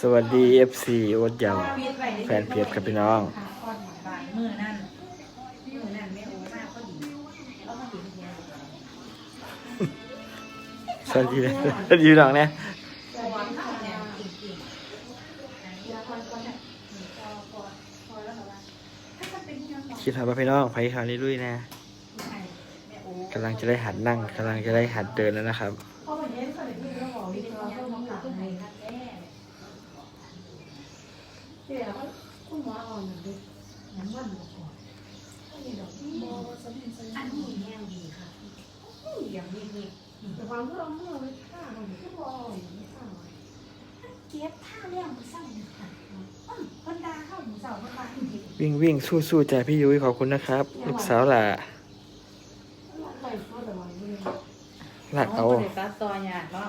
สวัสดี FC โอ๊ตยำแฟนเพจครับพี่น้อง มือนั่นมือนั่นไม่โอ้มากก็ดีแล้วมาถึงเฮียสวัสดีนะสวัสดีพี่น้องเนี่ยสอนเขาเนี่ยจริงคิดหาว่าพี่น้องไปข่าวนี้ด้วยนะๆแม่โอ้กำลังจะได้หัดนั่งกำลังจะได้หัดเดินแล้วนะครับ เขาเป็นยังเขาเป็นที่เราบอกวิธีการต้องมาหลับในครับแม่ เดี๋ยวคุณหมออ่อนหน่อยดิน้ำมันบอกก่อนนี่ดอกโมสมินส อั มิ น น นี้แห้งดีค่ะอย่างนี้นี่ แต่ความเมื่อเมื่อไม่ฆ่ามันก็บอ่อนไม่ฆ่า เก็บท่าเรื่องมือเศร้าเนี่ยค่ะคนดาเข้ามือเศร้าคนดาจริงวิ่งวิ่งสู้สู้ๆจ้ะพี่ยุ้ยขอบคุณนะครับ ลูกสาวหล่ะไล่ฟอดอะไรไม่รู้หลักเอาตัดซอยเนี่ยเนาะ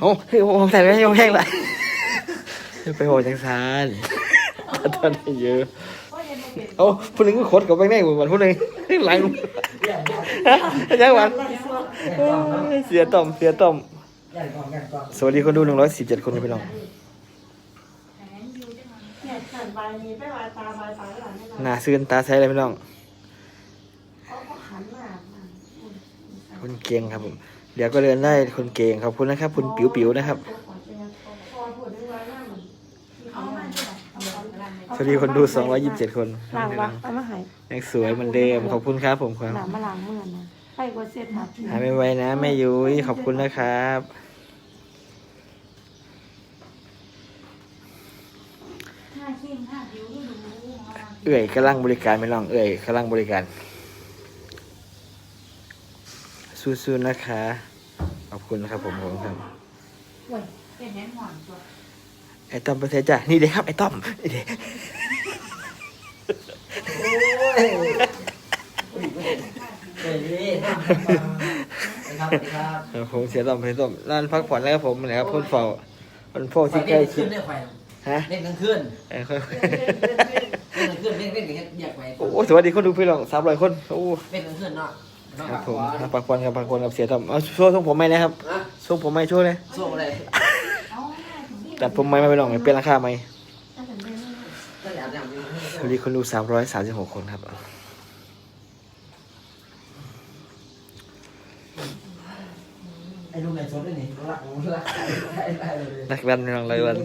โอ้เฮ้ยโอ้ใส่ไม่ยงแห้งละไปโหจังซานตอนนี้เยอะเอาผู้หนึ่งก็ขดกับแบงค์แน่เหมือนผู้หนึ่งหลังยังหวันเสียต่อมเสียต่อม สวัสดีคนดูหนึ่งร้อยสิบเจ็ดคนครับพี่น้อง เนี่ย ขันใบนี้ไปลายตาใบตาหลังนี่หน้าซื่นตาใสเลยพี่น้อง เขาก็หันมาคนเก่งครับผม เดี๋ยวก็เดินได้คนเก่งขอบคุณนะครับ คุณปิ๋วปิ๋วนะครับ พอพูดได้ไว้หน้ามันเอามาที่ไหนเอามาที่ไหนสวัสดีคนดูสองร้อยยี่สิบเจ็ดคนล้างวะเอามาหายยังสวยเหมือนเดิม ขอบคุณครับผมครับหนามาล้างมือนะไปกว่าเสียถัดหายไม่ไวๆนะแม่ยุ้ยขอบคุณนะครับ ห้าชิ้นห้าดิ้วดู เอามาเอื่อยกำลังบริการไม่ลองเอื่อยกำลังบริการ สู้ๆนะคะ ขอบคุณนะครับผมผมครับเว้ยเป็นแห้งหวานตัวไอ้ต้อมเปอร์เซ็นต์จ้ะนี่เด็กครับไอ้ต้อมนี่เด็กเฮ้ยครับครับผมเสียต้อมเสียต้อมร้านพักผ่อนแล้วครับผมนะครับพ่นเฝ้าพ่นเฝ้าที่ใกล้ชิขึ้ดนได้ไฟฮะ เล่นกลางคืน เอ้ยค่อย เล่นกลางคืนเล่นเล่นอย่างเงี้ยอยากไปโอ้สวัสดีคนดูพี่น้องสามร้อยคนโอ้เล่นกลางคืนเนาะครับผมครับพักผ่อนครับพักผ่อนกับเสียต้อมเอาช่วยส่งผมไหมนะครับนะส่งผมไหมช่วยเลยสู้อะไรเอาง่ายถึงที่ตัดผมไหมไม่ไปลองเปลี่ยนราคาไหมก็อยากอยากสวัสดีคนดูสามร้อยสามสิบหกคนครับไอ้ลูกไหนชนด้วยนี่รักรักได้ได้เลยนักวันน้องเลยวัน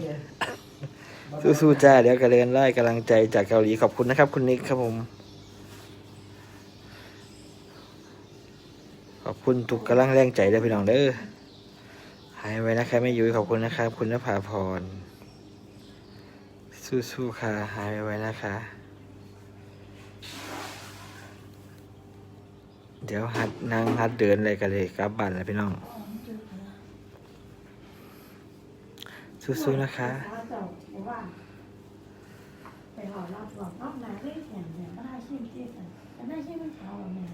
สู้ๆจ้าเดี๋ยวกระเดินไล่กำลังใจจากเกาหลีขอบคุณนะครับ คุณนิกครับผม ขอบคุณทุกกำลังแรงใจด้วยพี่น้องเด้อหายไว้นะครับแม่ยุ้ยขอบคุณนะครับ คุณนภาพร สู้ๆค่ะ หายไว้นะคะ เดี๋ยวหัดนั่งหัดเดินอะไรกันเลยกลับบ้านแล้วพี่น้อง สู้ๆนะคะ ไปหอรับหลอกนอกนาเล่นแข่งเนี่ยก็ได้ชิมเจี๊ยบแต่ได้ชิมมันขาวแบบนี้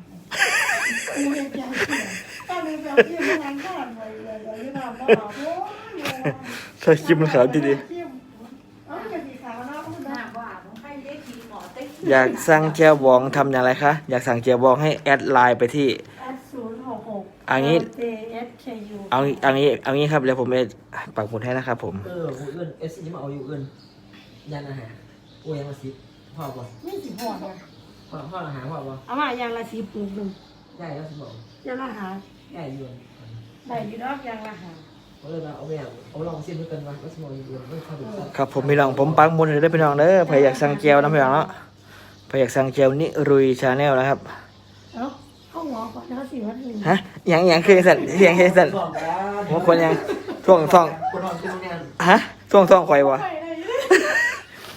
กูเห็นใจเสียตอนนี้แบบที่มันงานเลยเลยเลยที่เราบอกโอ้ยถ้าคิดมันขาวดีๆอยาสีขาวนะคุณหนะน้าว่าต้องให้ได้ทีหมอเต็กอยากสั่งเจียวบองทำอย่างไรคะ อยากสั่งเจียวบองให้แอดไลน์ไปที่ กหกอันนี้ J S K U เอาเอางี้เอางี้ครับเดี๋ยวผมจะปักหมุดให้นะครับผมเออผู้อื่นเอสซีมาเอาอยู่เอื่นยันอาหารโอ้ยังมาสิพ่อป่ะนี่สิบหัวเนี่ยพ่อพ่ออาหารพ่อป่ะเอามายางละสีปูหนึ่งได้แล้วสิบอกยางละหาได้อยู่ได้อยู่ดอกยางละหาเขาเลยมาเอาไปเอาลองซิมด้วยกันว่าแล้วสมองอยู่ไม่เข้าถึงครับผมพี่น้องผมปักหมุดเลยได้อพี่น้องเด้อใครอยากสั่งเจียวนะพี่น้องเนาะใครอยากสั่งเจียวนิรุยชาแนลนะครับ เอ้า เข้าหัวก่อนแล้วสิวันหนึ่งฮะหยังหยังคือสัตว์หยังคือสัตว์บอกกันผมควรยังท่วงท่องคนนอนคือเนี่ยฮะท่วงท่องควายวะ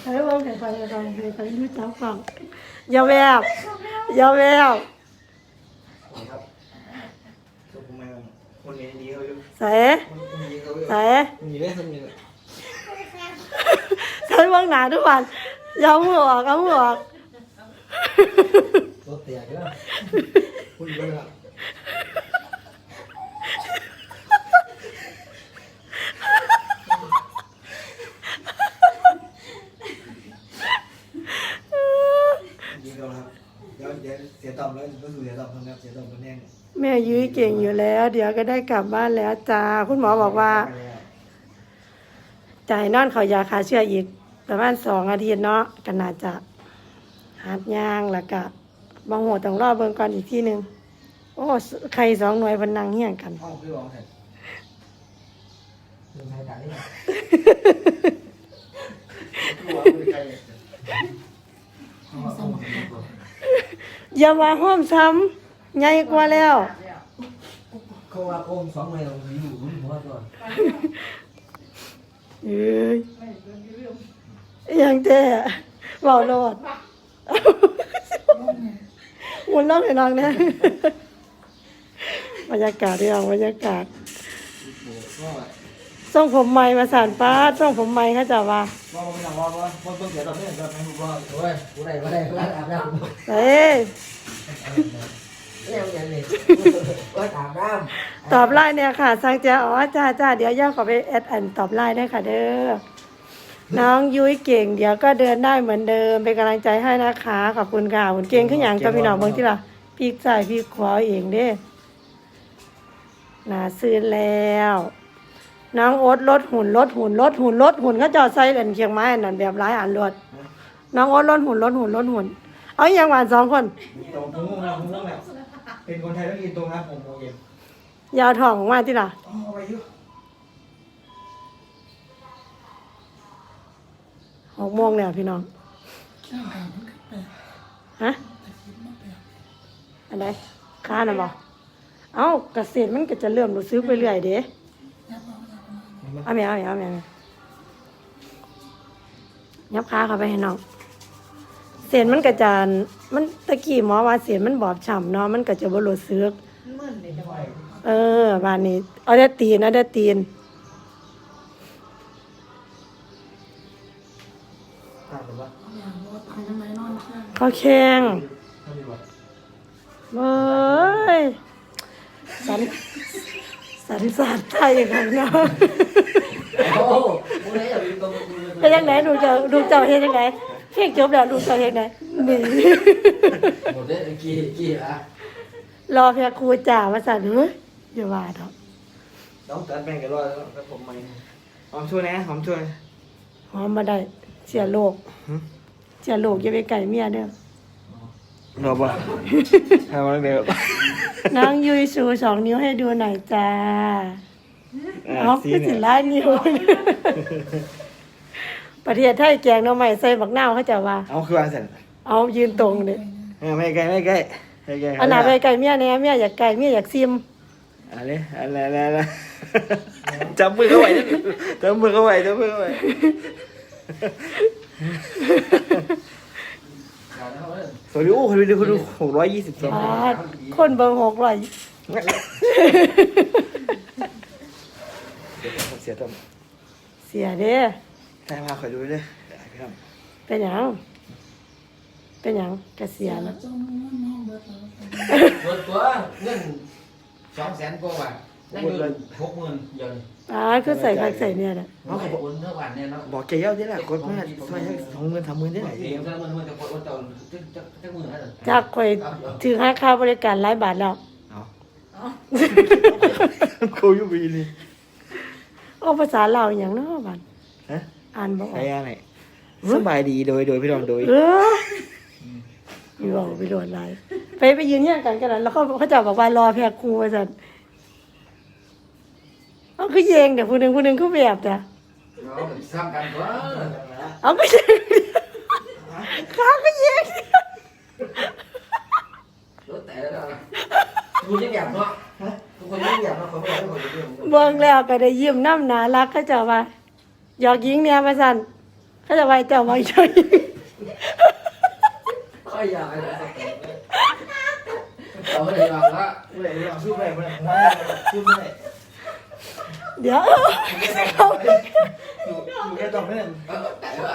เฮ้ยว่าแต่ไปไปไปไปรู้จักฟังอย่าแววอย่าแววครับผมมาคนนี้ดีเขาอยู่ใส่คนนี้เขาอยู่ใส่มีได้คนนี้ใส่บางหนาทุกวันอยาวมือออกเอามือออก ตัวเตี้ยก็คุณเป็นอะไรยิงเราครับเดี๋ยวเดี๋ยวเสียต่อมแล้วก็สู่เสียต่อมครับเสียต่อมคนแน่งแม่ยุ้ยเก่งอยู่แล้ว เดี๋ยวก็ได้กลับบ้านแล้วจ้าคุณหมอบอกว่าจ่ายนอนเขายาคาเชื้ออีกประมาณสองอาทิตย์เนาะก็น่าจะหัดยางแล้วก็ บางหัวต้องรอเบิ่งก่อนอีกทีหนึงโอ้ใครสองหน่วยเพนนังเฮี้ยงกัน ห้องคือวางแผนลงท้ายตาได้ไหมตัวมือไกลห้องห้องอย่ามาห้อมซ้ำใหญ่กว่าแล้ว เขาว่าโอมสองเลยเราอยู่รุ่นหัวก่อนเอ้ยอหยังเจ้เบาโลดห มุนล่องให้น้องนะบรรยากาศเรื่องบรรยากาศส่งผมใหม่มาสานป้าส่งผมใหม่เขาจะว่าว่าไม่ต้องว่าว่าว่าเพิ่งเสียตอนนี้ตอนนี้ว่าโอ้ยกูได้กูได้กูได้อาบน้ำเอ้ยเรียกยังไงว่าอาบน้ำตอบไลน์เนี่ยค่ะสังเจ้าอ๋อจ้าจ้าเดี๋ยวย่าขอไปแอดอันตอบไลน์ได้ค่ะเด้อ น้องยุ้ยเก่ง เดี๋ยวก็เดินได้เหมือนเดิมเป็นกำลังใจให้นะคะ ขอบคุณค่ะคุณเก่งขึ้นอหย่างตัวพี่น้องเบิ่งที่ล่ะพี่ใส่พี่ขวาเองเด้น่าซื้อแล้ว น้องโอ๊ตลดหุ่นลดหุ่นลดหุ่นลดหุ่นเขาเจอดใส่เหรียญเคียงไม้อันนั้นแบบร้ายอันลดน้องโอ๊ตลดหุ่นลดหุ่นลดหุ่น เอาอหย่างหวานสองคนตรงผมงงแล้วผมงงแล้วเป็นคนไทยต้องกินตรงนะผมโอเคยาวทองออกมาที่ล่ะ อ๋อไปอยู่หกโมงแล้วพี่น้องฮะอันไหนค้าน่ะบอกเอ้าเกษตรมันก็จะเริ่มรู้สึกไปเรื่อยเด้เอาแม่เอาแม่เอาแม่เอาแม่ยับขาเข้าไปให้น้องเส้นมันก็จะมันตะกี้หมอว่าเส้นมันบอบฉ่ำเนาะมันก็จะบ่รู้สึกมึนเลยจังหวะเออบ้านนี้เอาได้ตีนเอาได้ตีน ขาแข้งทำดีกว่าเว้ยสันสันสาดไทยของน้องโอ้กูได้อย่าลืมตรงกูเป็นยังไงดูเจ้าดูเจ้าเฮ็ดยังไงเพลงจบแล้วดูเจ้าเฮ็ดไงนี่หมดเลยกี่กี่ละรอเพียครูจ่ามาสั่นเฮ้ยอย่าว่าดอกต้องตัดแบ่งกันรอแล้วผมไม่หอมช่วยนะหอมช่วยหอมมาได้เสียโลกหึ เสียโลกอย่าไปไก่เมียเด้อรอป่ะทำอะไรเดี๋ยวนางยุยชูสองนิ้วให้ดูหน่อยจ้าอะเอาซีคือเนี่สิยล้ายนิ้วประเทศไทยแกงหน้ำใหม่ใส่บักนาวเขาจะว่า เอาคือวางเสร็จเอายืนตรงเลยเออไม่ใกล้ไม่ใกล้ไม่ใกล้อันหนาไปไก่เมียเนี่ยเมียอยากไก่เมียอยากซิมอะไรอะไรอะไรอะไรจับมือเข้าไว้จับมือเข้าไว้จับมือเข้าไว้ สวัสดีโอ้คนดูคนดูหกร้อยยี่สิบสองปาดคนเบิ่งหกร้อยเสียต้มเสียเด้ใช่พาขอดูด้วยพี่ครับเป็นหยังเป็นหยังกเสียแล้วหมดตัวเงินสองแสนกว่าบาทนั่นคือหกหมื่นเดี๋ยวนี้ อ่าคือใส่ผักใส่เนี่ยนะน้องขอบคุณเท่าวันเนี่ยเนาะบอกแกเย้าที่แหละกดมาซอยสองหมื่นสามหมื่นได้ไหนเสียงเท่ามันมันจะกดวันเจ้าจะจะจะหมื่นอะไรจากข่อยถือค่าค่าบริการหลายบาทแล้วเอาเขาอยู่ปีนี่เอาภาษาลาวอหย่างเนาะบัดฮะอ่านบ่ออใครกอะไรสบายดีโดยโดยพี่รองโดยเอออยู่บอกไปโดนหลายไปไปยืนเฮียงกันกันนั้นแล้วเขาเขาจะบอกว่ารอแพรครูว่าซั่น เอาคือเยงเดี๋ยวผู้หนึงผู้หนึงคือแบบจ้ะเราซ้ำกันว่าเอาก็เยงข้าก็เยงรถแต่แล้วคุณยังแบบเนาะคุณยังแบบเนาะเขาไม่ได้คนเดียวเบิ่งแล้วก็ได้ยิ้มน้ำหนารักเขาเจะว่าหยอกยิงเนี่ยมาสั่นเขาเจะว่าเจ้าว่าหยอกยิงก็อยากอะไรสักอย่างเราไม่ได้บอกว่าเมื่อไหร่พี่รองสู้ไปเมื่อไหร่สู้เมื่อไหร่ เดี๋ยวเขาอยู่อยู่แค่ตอบไม่ได้แต่ว่า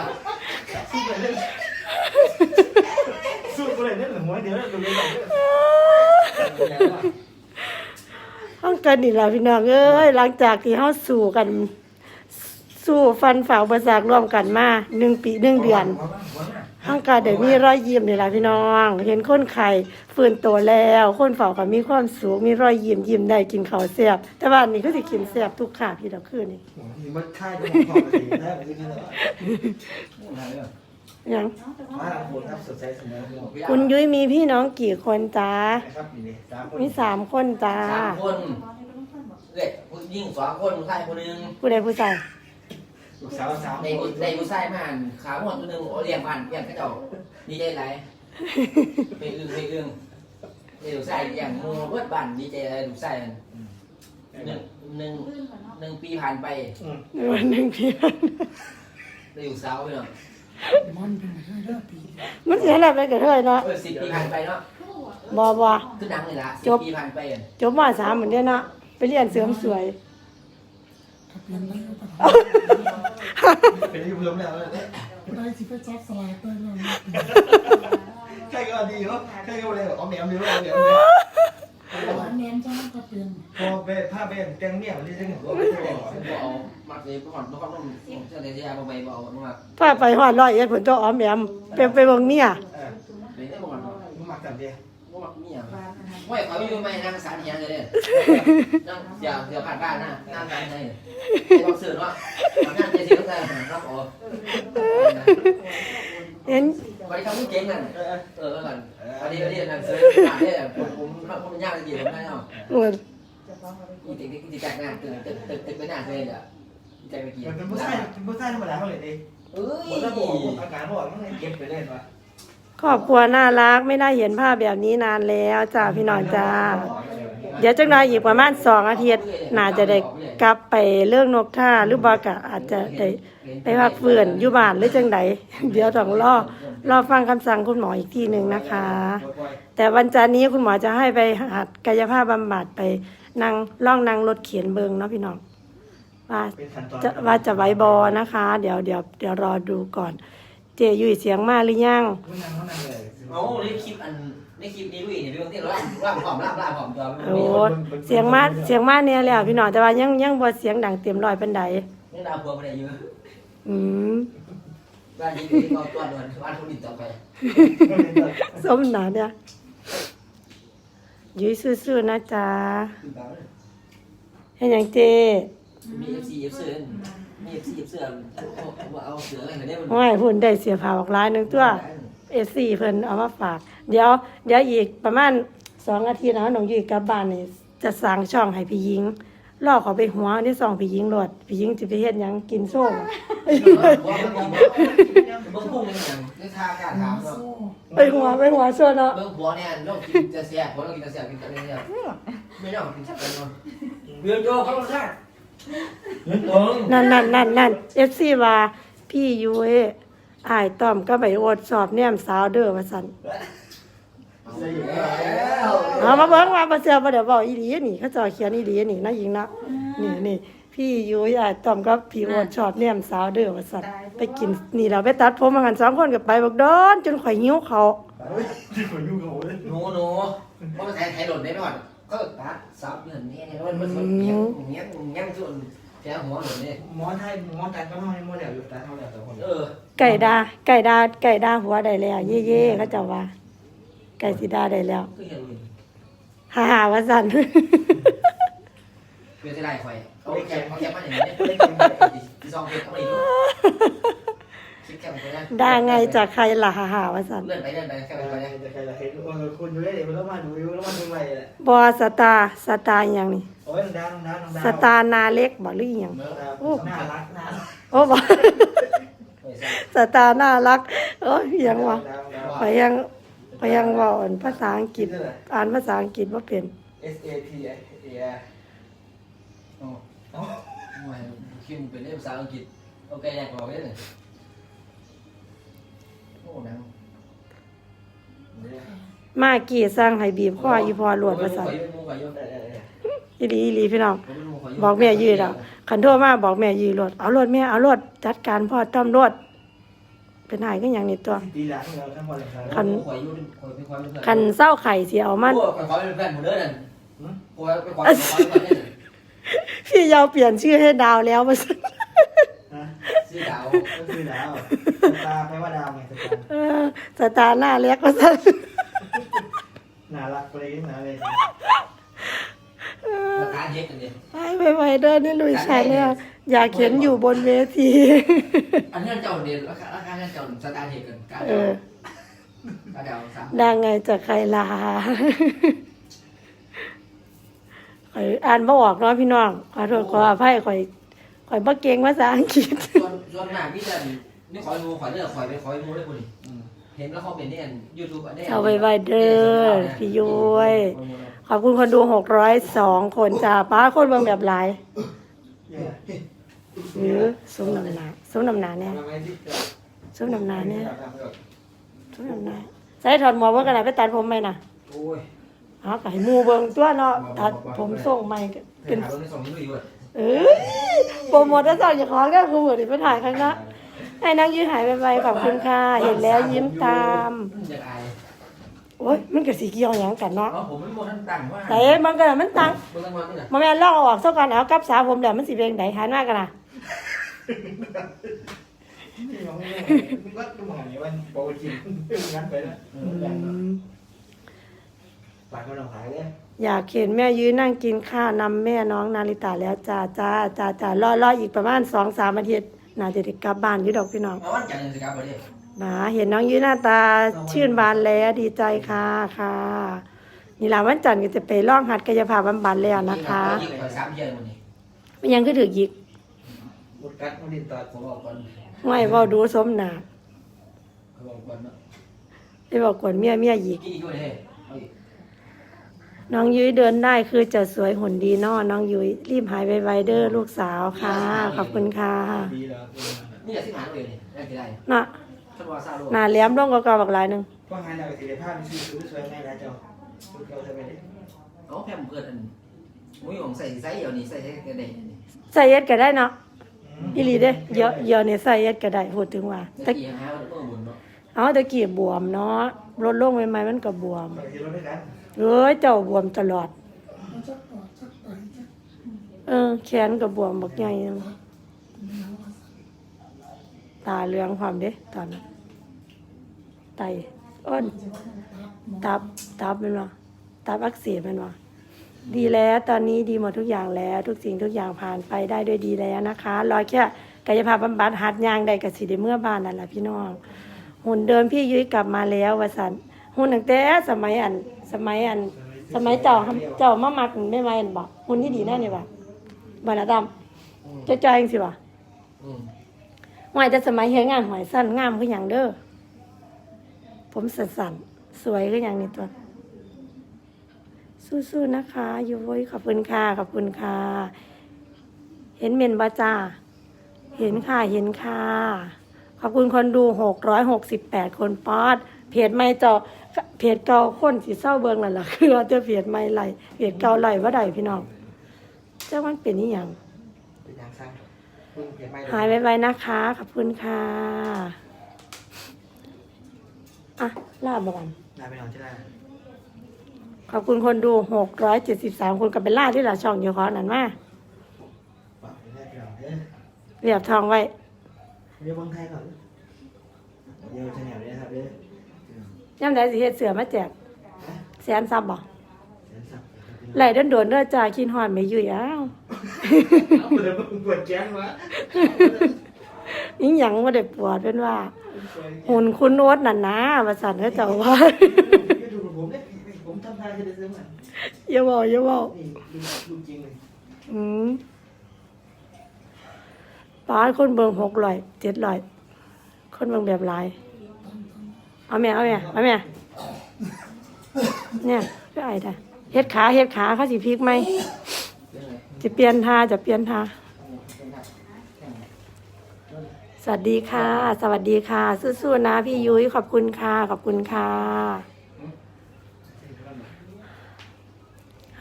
สู้เมื่อไหร่เนี่ยหรือหัวเดียวดูไม่ได้ห้องกันนี่แหละพี่น้องเอ้ยหลังจากที่เฮาสู้กัน สู้ฟันฝ่าอุปสรรคร่วมกันมาหนึ่งปีหนึ่งเดือนฮร่างกายเดี๋ยวมีรอยยิ้มนี่ล่ะพี่น้อง เห็นคนไข้ฟื้นตัวแล้วคนเฝ้าก็มีความสุขมีรอยยิ้มยิ้มได้กินข้าวแซ่บแต่ว่าอันนี้ก็สิกินแซ่บทุกขาพี่ดอกคืนนี่มันค่ายจะมองพอดีได้ไปที่นี่แล้วหยังมาหลังโหดครับสดใสเสมอคุณยุ้ยมีพี่น้องกี่คนจ้านะครับนี่นี่สามคนมีสามคนจ้าสามคนเอ้ยผู้หญิงสองคนผู้ชายคนหนึงผู้ใดผู้ชาย ลูกสาวสามในคนในผู้ชายมาหันขาหมดตัวหนึงโอเลี้ยงผ่านเลี้ยงกระเจ้าดีใจไรไปอึ้งไปอึ้งในลูกชายอย่างมูเบิดบ้านดีใจอะไรลูกชายนั่นหนึ่งหนึ่งหนึ่งปีผ่านไปวันหนึ่งพี่ในลูกสาวไปเนาะมันเสียแล้วไปกับเธอเนาะ เออสิบปีผ่านไปเนาะบอบอคือดังเลยละสิจบบปีผ่านไปอะจบมาสามเหมือนเดิมเนาะไปเรียนเสริมสวย เป็นที่เพิ่มแล้วเลยได้สิไปจับสลากได้แล้วใช่ก็ดีเนาะใช่ก็เลยเอาแหนมเดียวเอาแหนมหลานแนนจ้าก็เป็นพอไปผ้าเป็นแกงเมี่ยงนี่ซึ่งผมบ่เอามักเลยบ่ก่อนบ่ก่อนต้องเจ้าเดียบ่ไปบ่เอาบ่มักพาไปหอดร้อยเอ็ดผลตัวอ้อมแอมไปไปเบิ่งเมี่ยเออเป็นได้บ่ก่อนมึงมักกันดิบ่ มักเมียบ่ให้เขาอยู่ไม่นั่งสารเฮียเลยเด้นั่งอย่าอย่าผ่านบ้านนะนั่งกันให้บ่ซื้อเนาะงานใจสิต้องได้รับเอาเห็นไปทำเก่งนั่นเออเออก่อนอันนี้อันนี้นั่นซื้อผ่านได้ผมผมผมยากจริงผมได้เนาะเหมือนอีติกติกแจกงานตึกตึกตึกตึกไปหน้าเลยอะแจกไปกี่มันเป็นผู้ชายเป็นผู้ชายธรรมดาเท่าไหร่ดิเอ้ยหมดแล้วบอกอาการบอกมันเก็บไปเล่นวะ ครอบครัวน่ารักไม่ได้เห็นภาพแบบนี้นานแล้วจ้าพี่น้องจ้า เดี๋ยวจักหน่อยอีกประมาณสองอาทิตย์น่าจะได้กลับไปเรื่องนกท่าหรือบ่ก็อาจจะได้ไปพักฟื้นอยู่บ้านหรือจังใดเดี๋ยวต้องรอรอฟังคำสั่งคุณหมออีกทีหนึ่งนะคะ แต่วันจันทร์นี้คุณหมอจะให้ไปหัดกายภาพบำบัดไปนั่งล่องนั่งรถเขียนเบิงเนาะพี่น้องว่าเป็นขั้นตอนจะว่าจะไหวบอนะคะ เดี๋ยวเดี๋ยวเดี๋ยวรอดูก่อน เจยุ้ยเสียงมาหรือยังมึงนั่งเขานั่งเลยเอาในคลิปอันในคลิปนี้ลุยเนี่ยเรื่องที่เราล่าผอมล่าล่าผอมตัวโอ้เสียงมาเสียงมาเนี่ยแล้วพี่น้องแต่ว่ายังยังบ่เสียงดังเต็มร้อยเป็นใดนี่ดาวพวงมาได้เยอะอืมบ้านนี้ที่เราตัวเดินบ้านทุนดินต่อไปสมหนาเนี่ยยุ้ยซื่อๆนะจ๊ะเห็นอย่างเจมีเอฟซีเอฟ เสือมีเอฟซีเอฟเสือเอาเสืออะไรได้มันห้อยหุ่นได้เสียผ่าออกร้ายหนึงตัวเอซีเพิ่นเอามาฝาก เดี๋ยว เดี๋ยวอีกประมาณสองอาทิตย์นะน้องยุ้ยกลับบ้านนี่จะสั่งช่องให้พี่หญิงล่อเขาไปหัวนี่ส่องพี่หญิงโลดพี่หญิงจะไปเฮ็ดหยังกินโซ่บ่เบิ้งพุ่งเป็นอย่างได้ท่าการถามเนาะไปหัวไปหัวโซ่เนาะเบิ้งผัวเนี่ยต้องกินจะเสียผัวต้องกินจะเสียกินอะไรเนี่ยไม่ต้องกินชักกันเนาะเบียร์โจ้เขาต้องชัก ตรงนั่นนั่นนั่นนั่นเอฟซีว่าพี่ยุ้ยอายต้อมก็ไปอดสอบแนมสาวเด้อว่าซั่นแล้วเอามาเบิ่งว่าบ่เชื่อบ่เดี๋ยวบอกอีหลีนี่เขาเจะเขียนอีหลีนี่นะหญิงนะนี่นี่พี่ยุ้ยอายต้อมก็พี่อดสอบแนมสาวเด้อว่าซั่นไปกินนี่เราไปตัดผมมากันสองคนก็ไปบักดอนจนข่อยหิวเขาวที่คนยุ่งกับผมเลยหนูหนูว่ามันใช้ไถหล่นได้ไหมก่อน ก็ตัดซับเงินนี่เนี่ยมันมันเงี้ยเงี้ยเงี้ยส่วนแค่หัวหล่นนี่หมอนไทยหมอนไทยก็ต้องให้หมอนแล้วอยู่แต่เท่าแล้วแต่คนเออไก่ดา ไก่ดา ไก่ดาหัวได้แล้ว เย่ๆเขาจ้าว่า ไก่สิดาได้แล้วคือเห็นเลยฮ่าว่าซั่นเพื่อจะได้คอยเอาแคมเอาแคมาอย่างนี้ที่ซองเพชรเอาไปดู คิดแคมไปนะได้ไงจากใครล่ะฮ่าๆว่าซั่นเลื่อนไปเลื่อนไปแคมใครไปจะนะใครจะเห็นคุณอยู่ได้เดี๋ยวมันต้องมาดูอยู่แล้วมาดูอะไรแหละบอสตาร์สตาร์อหย่างนี้โอ้ยดาวดาวดาวสตาร์นาเล็กบ่หรืออหย่างน่ารักน่ารักโอ้บ่สตาร์น่ารักโอ้ยอหยังวะไปยังไปยังเว่าอ่านภาษาอังกฤษ อ่านภาษาอังกฤษว่าเป็น S A T A A โอ้ยคิมเป็นเรื่องภาษาอังกฤษโอเคแรกบอกได้เลย มากี่สร้างให้บีบข้ออีพอหลวดว่าซั่นอีหลีอีหลีพี่น้องบอกแม่ยืดแล้วคันโทรมาบอกแม่ยืดรถเอารถแม่เอารถจัดการพ่อต้อมรถเป็นหายก็อย่างนี้ตัวตีหลังเราทั้งหมดเลยครับคันขออยู่ขอไปขอเป็นเพื่อนคันเศร้าไข่เสียเอามันขอขอเป็นเพื่อนหมดเลยนั่นขอไปขอไปขอเป็นเพื่อนพี่ยาวเปลี่ยนชื่อให้ดาวแล้วว่าซั่นนะซื้อดาวก็คือดาวตาแปลว่าดาวไงสตาร์เออสตาร์หน้าเล็กก็สั่น น่ารักเลยน่าเลยสตาร์เย็กกันเนี่ยไปไวๆเด้อนี่ลุยชายเนี่ยอยากเห็นอยู่บนเวที อันนี้เจ้าเดียวราคาราคาเจ้าสตาร์เย็กกันการเอเจ้าอการเจ้าสามดังไงจะใครลาข่อยอ่านบ่ออกเนาะพี่น้อง ขอโทษขออภัยข่อยข่อยบ่เก่งภาษาอังกฤษส่วนส่วนมากพี่จะนี่ขอยมูขอยเลือกขอยไปขอยมูได้คนนี้ เห็นแล้วเขาเป็นเนี่ยยูทูบอันนี้เอาไวๆเด้อพี่ยุ้ยขอบคุณคนดูหกร้อยสองคนจ้าป้าคนเบิ่งแบบหลายหรือซุ้มนำหนาซุ้มนำหนาเนี่ยซุ้มนำหนาเนี่ยซุ้มนำหนาใส่ถอดหมวกเบิ่งกันนะไปตัดผมไหมน่ะโอ้ยเอาก็ให้หมูเบิ่งตัวเนาะตัดผมส่งใหม่ก็เป็เป็นนหาเรื่องในสองนิ้วอยู่อะเอ้ยโปรโมทแล้วสองอย่าขอก็คือเหมือนไปถ่ายข้างหน้า ให้นางยืนหายไปไปขอบคุณค่ะ เห็นแล้วยิ้มตามอยากอายโอ้ยมันก็สีเกี่ยวหยังกันเนาะเพราะผมไม่โมทันตั้งว่าแต่มันก็มันตังเมื่อวันนี่นะมาแม่นลอกเอาออกเท่ากันเอากับสาวผมเดี๋ยวมันสิเป็นไดหันมากันนะพี่น้องเนี่ยมันก็ต้องหาเนี่ยวันโปรจริงงั้นไปแล้วปากก็ต้องหายเลยอยากเห็นแม่ยืนนั่งกินข้าวนำแม่น้องนาริตาแล้วจ้าจ้าจ้าจ้ารอรออีกประมาณสองสามอาทิตย์ น่าจะได้กลับบ้านอยู่ดอกพี่น้องเอาวันจันทร์สิครับประเดี๋ยวมาเห็นน้องยืนหน้าตาชื่นบานแล้วดีใจค่ะค่ะนี่ล่ะวันจันทร์ก็จะไปล่องหัดกายภาพบำบัดแล้วนะคะยิ่งไปสามเดือนวันนี้มันยังคือถือยิกมุดกัดมุดดินตอดผมบอกก่อนห้วยเว้าดูสมหนาผมบอกก่อนเนาะได้บอกกวนเมียเมียยิก กี่ด้วยเฮ้เอาอีก น้องยุ้ยเดินได้คือจะสวยหุ่นดีเนอน้องยุ้ยรีบหายไวๆเด้อลูกสาวค่ะ ขอบคุณค่ะดีแล้วนี่จะสิบหาเลยนี่ได้กี่ได้น่ะฉันว่าซาโลหน้าแหลมลงกว่าๆบักหลายหนึงก็หายจากสิริภาพมีชื่อสวยไงนะเจ้าชุดเราจะไปได้เอาแพมเพื่อนอันมุ้ยของใส่ไซส์เดียวนี่ใส่ใส่กระเด็นนี่ใส่เย็ดก็ได้เนาะอีหลีเด้เยอะเยอะเนี่ยใส่เย็ดก็ได้พูดถึงว่าตะแต่กี้หาว่าเมื่อบุญเนาะเอาตะกี้บวมเนาะลดลงใหม่ๆมันก็บวม ไปที่รถด้วยกันเอ้ยเจ้าบวมตลอดมันจะปอดจะไตจะเออ แขนก็บวมบักใหญ่นึงตาเหลืองความเด้ตอนนั้นไตอ้นตับตับเป็นว่าตับอักเสบเป็นว่าดีแล้วตอนนี้ดีหมดทุกอย่างแล้ว ทุกสิ่งทุกอย่างผ่านไปได้ด้วยดีแล้วนะคะรอแค่กายภาพบำบัดหัดยางได้กับสิได้เมื่อบานนั่นแหละพี่น้องหุ่นเดิมพี่ยุ้ยกลับมาแล้ววสัน หุ่นตั้งแต่สมัยอัน สมัยอัน สมัยเจ้าเจ้ามามักไม่ไม่อันบอกหุ่นที่ดีแน่นี่บ่บรรดาเจ้าจ้อยจังสิบ่อืมหวยแต่สมัยเฮ็ดงานหวยสั้นงามคือหยังเด้อผมสั้นๆสวยคือหยังนี่ตัวสู้ๆนะคะยูโว้ยขอบคุณค่ะขอบคุณค่ะ เห็นเมนบาจ้าเห็นค่ะเห็นค่ะ ขอบคุณคนดูหกร้อยหกสิบแปดคนป๊อด เพจไม่เจอเพจเก่าคนสีเศร้าเบิงนั่นแหละคือว่าจะเพจไม่ไหลเพจเก่าไหลว่าใดพี่น้องเจ้ามันเป็นนี่ยังเป็นยางสร้างพึ่งเปลี่ยนไม่หายไวๆนะคะขอบคุณค่ะอะลาบบันลาไปนอนใช่ไหมขอบคุณคนดูหกร้อยเจ็ดสิบสามคนกับเป็นล่าที่หลาช่องอยู่ขอนั่นมาฝากไปได้ไปนอนเด้อเรียบทองไว้เดี๋ยวเมืองไทยก่อนเดี๋ยวจะแนวนี้ครับเด้อ ย่ำได้สิเฮ็ดเสือมาแจกแสนซับบ่เดี๋ยวสับไหลโดนโดนๆเด้อจ้าคินหอนไม่อยู่อ้าวเอาเปิดปวดแก้มวะยิ่งหยังบ่ได้ปวดเป็นว่า หุ่นคุณโนดน่ะนะว่าสั่นเด้อเจ้าว่าไม่ดูผมเนี่ยผมทำท่าจะได้ซื้อมันอย่าเว้าอย่าเว้านี่ดูดูจริงเลยอืมป้าดคนเบิ่ง600 700คนเบิ่งแบบหลาย เอาแม่เอาแม่เอาแม่เนี่ยคือไอ้ได้เฮ็ดขาเฮ็ดขาเขาสิพลิกไหมจะเปลี่ยนท่าจะเปลี่ยนท่าสวัสดีค่ะ สวัสดีค่ะสู้ๆนะพี่ยุ้ยขอบคุณค่ะ ขอบคุณค่ะ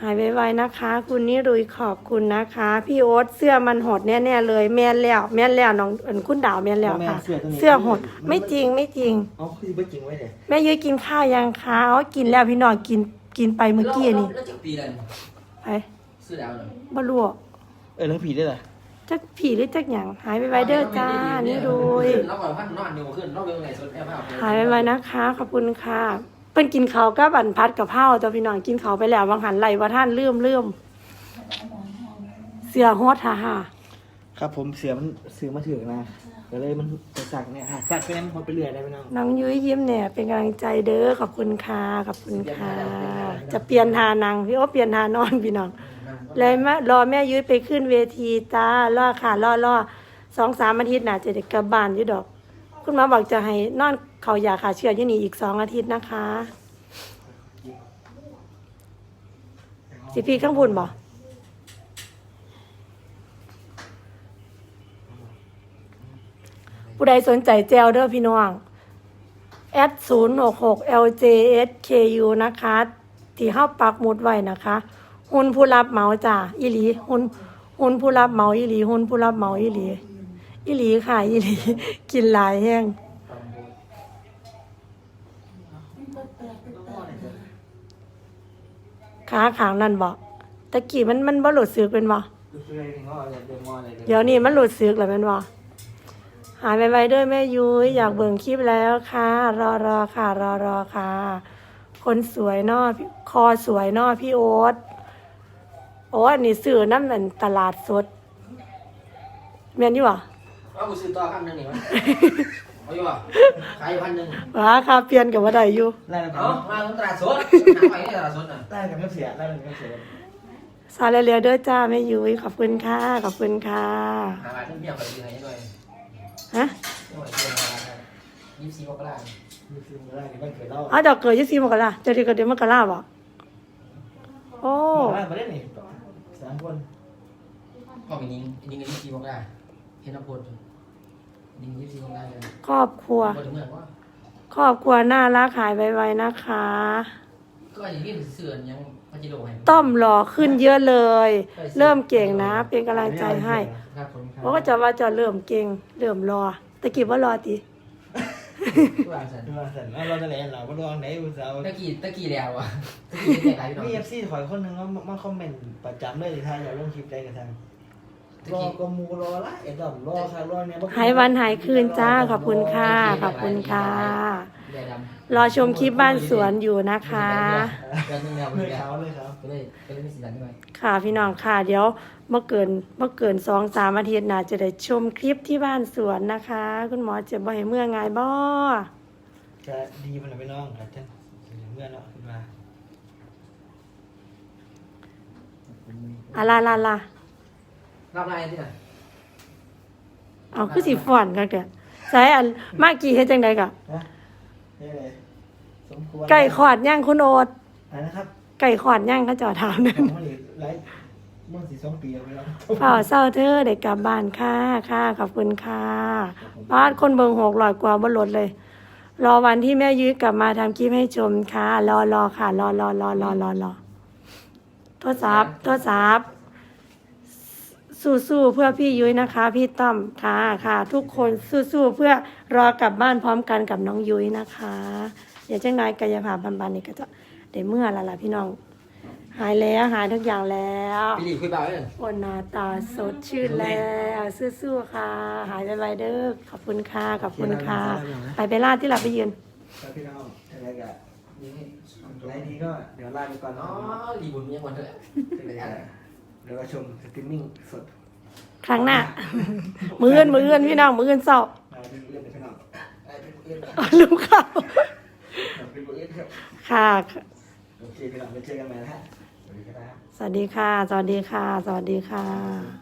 หายไวๆนะคะ คุณนิรุยขอบคุณนะคะ พี่โอ๊ตเสื้อมันหดแน่ๆเลย แม่นแล้ว แม่นแล้วน้องเอิ้นคุณดาวแม่นแล้วค่ะเสื้อหดไม่จริงไม่จริงอ๋อคือไม่จริงไว้เลยแม่ยุ้ยกินข้าวยังคะอ๋อกินแล้วพี่น้องกินกินไปเมื่อกี้นี่แล้วจะปีอะไรไปซื้อดาวหน่อยบ่รู้เออเรื่องผีได้เหรอจักผีหรือจักหยังหายไปไวเดอร์จ้านี่โดยเราก่อนพันนอนอยู่ขึ้นเราเรื่องไหนสดแอบภาพ หายไปไวนะคะ ขอบคุณค่ะเพิ่นกินเขาวก็บันพัดกับข้าวจ้าพี่น้องกินเขาวไปแล้วบางหันไหลว่าท่านลืมลืมเสียโฮดฮ่าฮ่าครับผมเสือมันซื้อมาถึงนะก็เลยมันจะสักเนี่ยค่ะสักไปนั้นพอไปเรื่อยได้ไหมน้องน้องยุ้ยยิ้มเนี่ยเป็นกำลังใจเด้อขอบคุณค่ะขอบคุณค่ะจะเปลี่ยนทานางพี่โอ้เปลี่ยนทานอนพี่น้องเลยมารอแม่ยุ้ยไปขึ้นเวทีจ้ารอค่ะรอรอสองสามอาทิตย์น่ะจะได้กลับบ้านอยู่ดอก คุณหมอบอกจะให้นอนเขายาขาเชื้ออยู่นี่อีกสองอาทิตย์นะคะ สิพีข้างบุญบ่ผู้ใดสนใจแจวเด้อพี่น้อง แอดศูนย์หกหก LJSKU นะคะ ที่เข้าปักหมุดไว้นะคะ หุนผู้รับเหมาจ้าอีหลี หุนหุนผู้รับเหมาอีหลี หุนผู้รับเหมาอีหลี อีหลีค่ะอีหลี กินหลายแห้งขาขางนั่นบอกตะกี้มันมันบ่หลุดสึกเป็นบ่ดูเรื่อยๆงอเลยเดี๋ยวงอเลยเดี๋ยวนี้มันหลุดสึกแล้วเป็นบ่หายไปไวๆด้วยแม่ยุ้ยอยากเบิ่งคลิปแล้วค่ะ รอรอค่ะ รอรอค่ะ คนสวยเนอพี่คอสวยเนอพี่โอ๊ตโอ้อันนี้ซื้อน้ำมันตลาดสดแม่นอยู่บ่เอากูซื้อต่อพันหนึ่งนี่มั้ยเอาอยู่ป่ะขายพันหนึ่งว้าค่ะเปลี่ยนกับว่าใดอยู่ไล่กันเอามาตลาดสดหาไปที่ตลาดสดน่ะไล่กันกับเสียไล่กันกับเสียซาเรียวๆเด้อจ้าแม่ยุ้ยขอบคุณค่ะ ขอบคุณค่ะ หาไปที่เมียไปยังไงหน่อยฮะนี่หน่อยเดือนละยี่สิบสี่มกรามีฟิล์มไล่กันมันเกิดเล่าอ้าวดอกเกิดยี่สิบมกราเจะดีก็เดือนมกราบ่โอ้ไล่มาได้นี่สามคนพ่อมีนิ้งนิ้งยี่สิบสี่มกรา เห็นน้ำพลนิ้งยี่สิบสี่มกราเลยครอบครัวพอถึงเมื่อว่าครอบครัวน่ารักหายไวๆนะคะ ก็อย่างนี้เสื่อนยังมาจิโร่ให้ต้อมหล่อขึ้นเยอะเลย เริ่มเก่งนะ เป็นกำลังใจให้ครับผมครัเพราะว่าจะว่าจะเริ่มเก่ง เริ่มรอตะกี้ว่ารอติทุกอย่างสันดูมาสั่นเอาเราจะไหนเราก็ลองไหนอุตส่าห์ตะกี้ตะกี้แล้วอะตะกี้เป็นไงพี่น้องมีเอฟซีถอยคนหนึ่งว่ามาคอมเมนต์ประจำเลยที่ทายอยากลงคลิปได้กันทาง รอกมูรอละเอ็ดดอมรอค่ะรอเนี่ยหายวันหายคืนจ้าขอบคุณค่ะขอบคุณค่ะใหญ่ดรอชมคลิปบ้านสวนอยู่นะคะำเดือนหนึงแล้วเลยเดือนเขาเลยครับก็เลยก็เลยมีสีสันด้วยค่ะพี่น้องค่ะเดี๋ยวเมื่อเกินเมื่อเกินสองสามอาทิตย์น่าจะได้ชมคลิปที่บ้านสวนนะคะ คุณหมอจะบ่ให้เมื่อไงบ่จะดีมันไปน้องครับท่านเมื่อเนาะขึ้นมาอะลาลาลา รับอะไรที่ไหนเอาคือสิฟ้อนกันเด้อใส่อันมากกี่เฮ็ดจังไดกะนะนี่เลยสมควรไก่ขอดย่างคุณโอดอ่านะครับไก่ขอดย่างเขาเจอถามนั่นของมันอีกไลฟ์มื่อสี่สองปีแล้วไปแล้วเฝ้าเศร้าเธอได้กลับบ้านค่ะค่ะขอบคุณค่ะบ้านคนเบิงหกร้อยกว่าบ่ลดเลย รอวันที่แม่ยุ้ยกลับมาทำคลิปให้ชมค่ะ รอรอค่ะ รอรอรอรอรอรอโทษซับโทษซับ สู้ๆเพื่อพี่ยุ้ยนะคะ พี่ต้อมค่ะค่ะ ทุกคนสู้ๆเพื่อรอกลับบ้านพร้อมกันกับน้องยุ้ยนะคะอย่างเช่นนายกายภาพบำบัดนี่ก็จะได้เมื่อและล่ะพี่น้อง หายแล้วหายทุกอย่างแล้วพี่หลีคุยเบาเลยโอนหน้าตาสดชื่นแล้วสู้ๆค่ะ หายไวๆเด้อขอบคุณค่ะขอบคุณค่ะไปไปลาดที่หลับไปยืนครับพี่น้องอะไรกันนี่ไลฟ์นี้ก็เดี๋ยวลาไปก่อนอ๋อเนาะดีบุญยังวันเถอะ เดี๋ยวก็ชมสตรีมมิ่งสดครั้งหน้า มืออื่นมืออื่นพี่น้องมืออื่นเศร้ามาเป็นเรื่องพี่น้องลืมเข้าเป็นเรื่องครับค่ะ โอเคพี่น้องไปเจอกันใหม่นะฮะสวัสดีครับ สวัสดีค่ะ สวัสดีค่ะ สวัสดีค่ะ